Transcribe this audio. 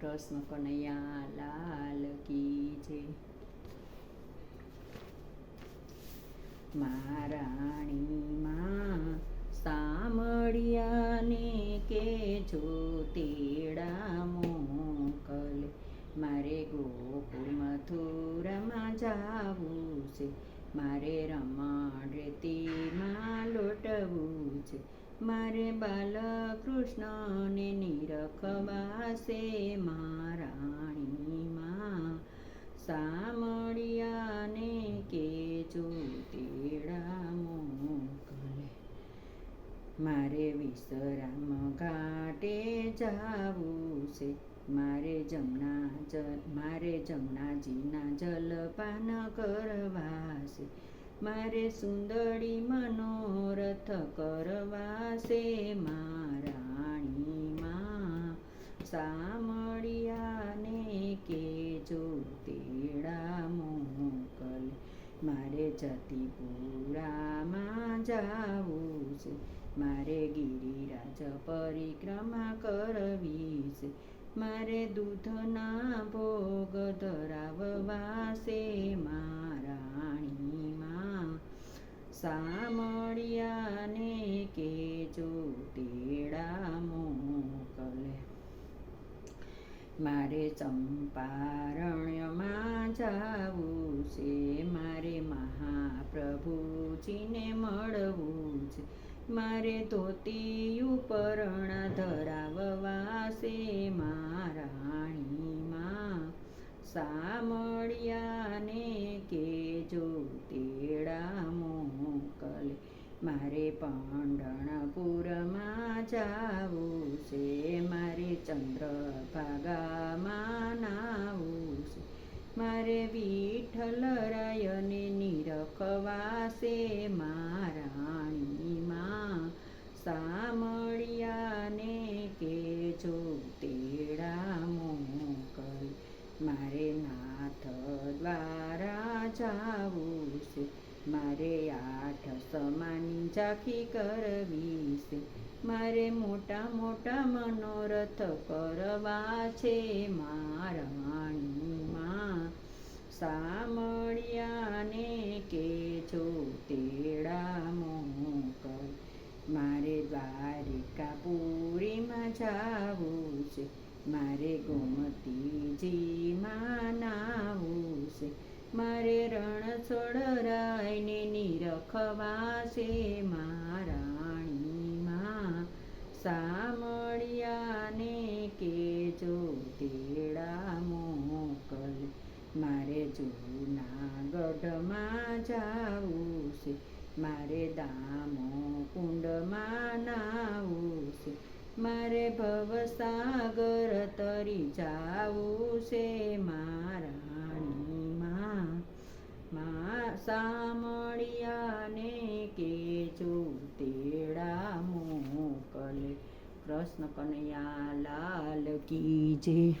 કૃષ્ણ કનૈયા લાલ કી જય મહારાણીમાં સામળિયાને કે જો તેડા મોકલે. મારે ગોકુળ મથુરામાં જાવું છે. મારે રમણ રેતીમાં લોટવું છે. મારે બાલકૃષ્ણને નિરખવાસે મહારાણીમાં. સામળિયાને કે તેડા મોકલે. મારે વિશ્રામ ઘાટે જાવું છે. મારે જમના જ મારે જમનાજીના જલપાન કરવા છે. મારે સુંદરી મનોરથ કરવા છે મારાણીમાં. સામળિયાને કે જો તેડા મોકલ. મારે જતીપુરામાં જાવું છે. મારે ગિરિરાજ પરિક્રમા કરવી છે. મારે દૂધના ભોગ ધરાવવા છે મારાણીમાં સામળિયાને કે જો તેડા મોકલે. મારે ચંપારણ્યમાં જાવું છે, મારે મહાપ્રભુજીને મળવું છે. મારે ધોતી ઉપરણ ધરાવવા છે મારાણીમાં સામળિયાને કે જો તેડા મોકલે, મારે પંડણપુરમાં જાવું છે, મારે ચંદ્રભાગામાં નાવું છે, મારે વિઠ્ઠલરાયને જાવું છે મારે આઠ સમાની ઝાંખી કરવી છે મારે મોટા મોટા મનોરથ કરવા છે મારવાણીમાં સામળિયાને કે જો તેડા મોકલ. મારે દ્વારિકાપુરીમાં જાવું છે મારે ગોમતીજીમાં રણછોડરાયને નિરખવા છે મારાણીમાં સામળિયાને કે જો તેડા મોકલ. મારે જૂનાગઢમાં જાવું છે. મારે દામો કુંડમાં નાવું છે. મારે ભવસાગર તરી જાવું છે મારાણીમાં મા સામળિયાને કે જો તેડા મોકલે. કૃષ્ણ કનૈયા લાલ કી જય.